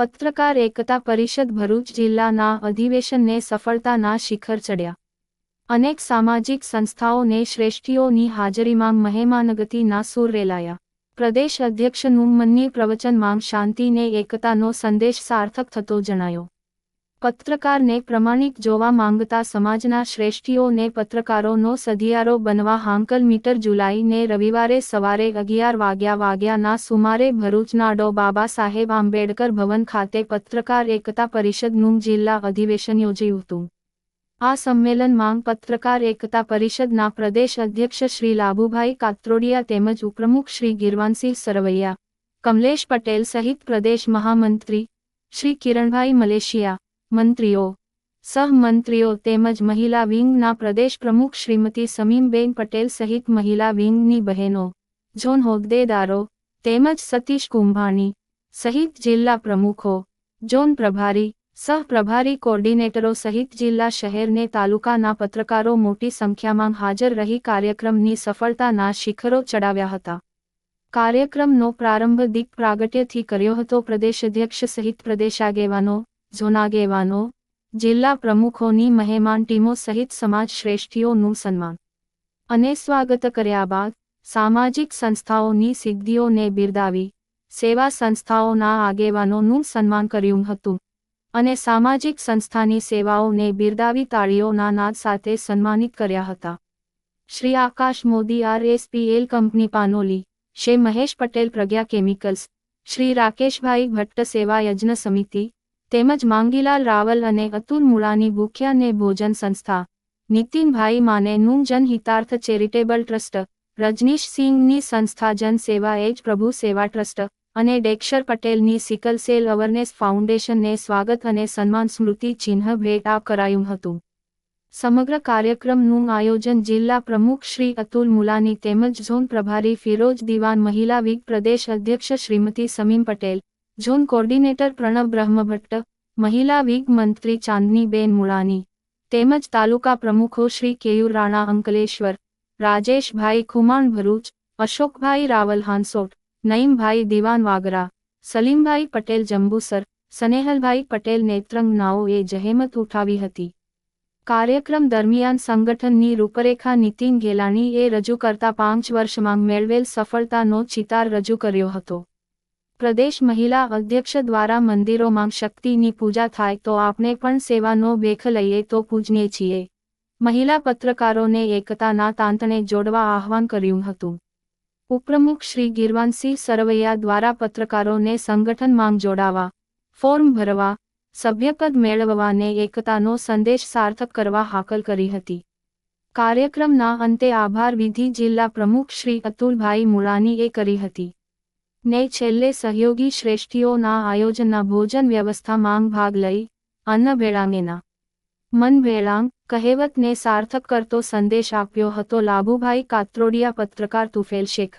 પત્રકાર એકતા પરિષદ ભરૂચ જિલ્લાના અધિવેશનને સફળતાના શિખર ચડ્યા. અનેક સામાજિક સંસ્થાઓને શ્રેષ્ઠીઓની હાજરીમાં મહેમાનગતિના સૂર રેલાયા. પ્રદેશ અધ્યક્ષનું મનની પ્રવચનમાં શાંતિને એકતાનો સંદેશ સાર્થક થતો જણાયો. પત્રકારને પ્રમાણિક જોવા માંગતા સમાજના શ્રેષ્ઠીઓને પત્રકારોનો સધિયારો બનવા હાંકલ મીટર જુલાઈને રવિવારે સવારે અગિયાર વાગ્યા વાગ્યાના સુમારે ભરૂચના ડો બાબા સાહેબ આંબેડકર ભવન ખાતે પત્રકાર એકતા પરિષદનું જિલ્લા અધિવેશન યોજ્યું હતું. આ સંમેલનમાં પત્રકાર એકતા પરિષદના પ્રદેશ અધ્યક્ષ શ્રી લાભુભાઈ કાત્રોડિયા તેમજ ઉપપ્રમુખ શ્રી ગિરવાનસિંહ સરવૈયા, કમલેશ પટેલ સહિત પ્રદેશ મહામંત્રી શ્રી કિરણભાઈ મલેશિયા મંત્રીઓ. સહમંત્રીઓ તેમજ મહિલા વિંગના પ્રદેશ પ્રમુખ શ્રીમતી સમીમબેન પટેલ સહિત મહિલા વિંગની બહેનો. ઝોન હોદ્દેદારો તેમજ સતીશ કુંભાણી સહિત જિલ્લા પ્રમુખો. ઝોન પ્રભારી સહપ્રભારી કોર્ડિનેટરો સહિત જિલ્લા શહેરને તાલુકાના પત્રકારો મોટી સંખ્યામાં હાજર રહી કાર્યક્રમની સફળતાના શિખરો ચડાવ્યા હતા. કાર્યક્રમનો પ્રારંભ દિક પ્રાગટ્યથી કર્યો હતો પ્રદેશ અધ્યક્ષ સહિત પ્રદેશ આગેવાનો ઝોનાગેવાનો જિલ્લા પ્રમુખોની મહેમાન ટીમો સહિત સમાજ શ્રેષ્ઠીઓનું સન્માન. અને સ્વાગત કર્યા બાદ, સામાજિક સંસ્થાઓની સિદ્ધિઓને બિરદાવી, સેવા સંસ્થાઓના આગેવાનોનું સન્માન કર્યું હતું. અને સામાજિક સંસ્થાની સેવાઓને બિરદાવી તાળીઓના નાદ સાથે સન્માનિત કર્યા હતા. Shri Akash Modi RSPL company Panoli, Shri Mahesh Patel Pragya chemicals, Shri રાકેશભાઈ ભટ્ટ સેવા યજ્ઞ સમિતિ તેમજ માંગીલાલ રાવલ અને અતુલ મુળાની ભૂખ્યા ને ભોજન સંસ્થા. નીતિનભાઈ માને નું જનહિતાર્થ ચેરિટેબલ ટ્રસ્ટ, રજનીશ સિંહની સંસ્થા જન સેવા એજ પ્રભુ સેવા ટ્રસ્ટ, અને ડેક્ષર પટેલની સિકલ સેલ અવરનેસ ફાઉન્ડેશનને સ્વાગત અને સન્માન સ્મૃતિ ચિહ્ન ભેટ આ કરાયું હતું. સમગ્ર કાર્યક્રમનું આયોજન જિલ્લા પ્રમુખ શ્રી અતુલ મુલાની તેમજ ઝોન પ્રભારી ફિરોજ દિવાન મહિલા વિગ પ્રદેશ અધ્યક્ષ શ્રીમતી સમીમ પટેલ ઝોન કોર્ડિનેટર પ્રણવ બ્રહ્મભટ્ટ, મહિલા વિગ મંત્રી ચાંદનીબેન મુળાની, તેમજ તાલુકા પ્રમુખો શ્રી કેયુર રાણા અંકલેશ્વર, રાજેશભાઈ ખુમાણ ભરૂચ, અશોકભાઈ રાવલ હાંસોટ, નઈમભાઈ દિવાન વાગરા, સલીમભાઈ પટેલ જંબુસર, સનેહલભાઈ પટેલ નેત્રંગ નાઓએ જહેમત ઉઠાવી હતી. કાર્યક્રમ દરમિયાન સંગઠનની રૂપરેખા નીતિન ગેલાણીએ રજૂ કરતા પાંચ વર્ષમાં મેળવેલ સફળતાનો ચિતાર રજૂ કર્યો હતો. પ્રદેશ મહિલા અધ્યક્ષ દ્વારા મંદિરોમાં શક્તિની પૂજા થાય તો આપણે પણ સેવાનો વેખ લઈએ તો પૂજને છીએ. મહિલા પત્રકારોને એકતાના તાંતણે જોડવા આહવાન કર્યું હતું. ઉપપ્રમુખ શ્રી ગિરવાનસિંહ સરવૈયા દ્વારા પત્રકારોને સંગઠનમાં જોડાવા, ફોર્મ ભરવા, સભ્યપદ મેળવવાને એકતાનો સંદેશ સાર્થક કરવા હાકલ કરી હતી. કાર્યક્રમના અંતે આભાર વિધિ જિલ્લા પ્રમુખ શ્રી અતુલભાઈ મુળાનીએ કરી હતી. ને છેલ્લે સહયોગી શ્રેષ્ઠીઓના આયોજનના ભોજન વ્યવસ્થામાં ભાગ લઈ અન્ન ભેળાંગેના મન ભેળાંગ કહેવતને સાર્થક કરતો સંદેશ આપ્યો હતો લાભુભાઈ કાત્રોડિયા પત્રકાર તુફેલ શેખ.